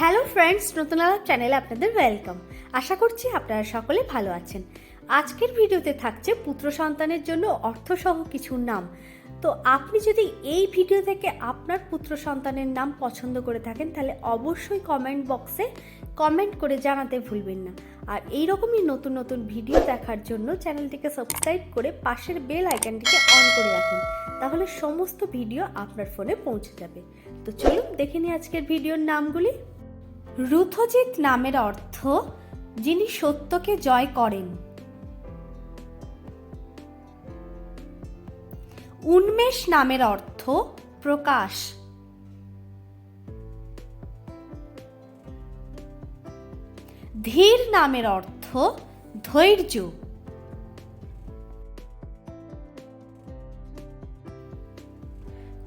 Hello friends, নতুন আলাপ চ্যানেলে আপনাদের ওয়েলকাম। আশা করছি আপনারা সকলে ভালো আছেন। আজকের ভিডিওতে থাকছে পুত্র সন্তানের জন্য অর্থসহ কিছু নাম। তো আপনি যদি এই ভিডিও থেকে আপনার পুত্র সন্তানের নাম পছন্দ করে থাকেন, তাহলে অবশ্যই কমেন্ট বক্সে কমেন্ট করে জানাতে ভুলবেন না। আর এই রকমই নতুন নতুন ভিডিও দেখার জন্য চ্যানেলটিকে সাবস্ক্রাইব করে পাশের বেল আইকনটিকে অন করে রাখুন। তাহলে সমস্ত ভিডিও আপনার ফোনে পৌঁছে যাবে। তো চলুন, দেখে নিই আজকের ভিডিওর নামগুলি। রুথজিৎ নামের অর্থ, যিনি সত্যকে জয় করেন। উন্মেষ নামের অর্থ, প্রকাশ। ধীর নামের অর্থ, ধৈর্য।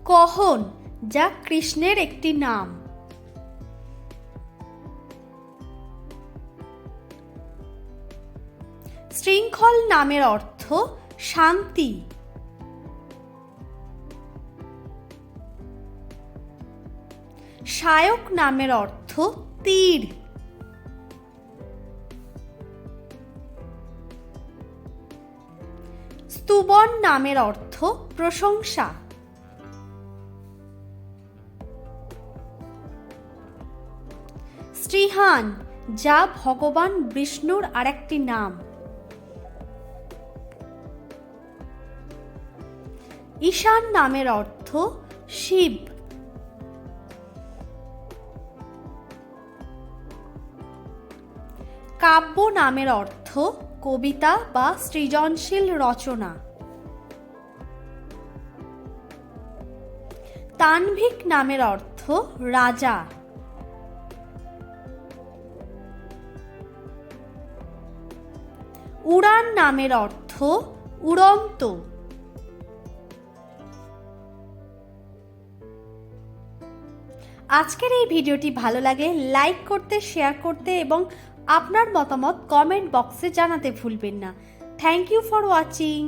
কহন, যা কৃষ্ণের একটি নাম। শৃঙ্খল নামের অর্থ শান্তি। শায়ক নামের অর্থ তীর। স্তুবন নামের অর্থ প্রশংসা। শ্রীহান যা ভগবান বিষ্ণুর আরেকটি নাম। ঈশান নামের অর্থ শিব। কাব্য নামের অর্থ কবিতা বা সৃজনশীল রচনা। তানভিক নামের অর্থ রাজা। উড়ান নামের অর্থ উড়ন্ত। আজকের এই ভিডিওটি ভালো লাগে লাইক করতে শেয়ার করতে এবং আপনার মতামত কমেন্ট বক্সে জানাতে ভুলবেন না। Thank you for watching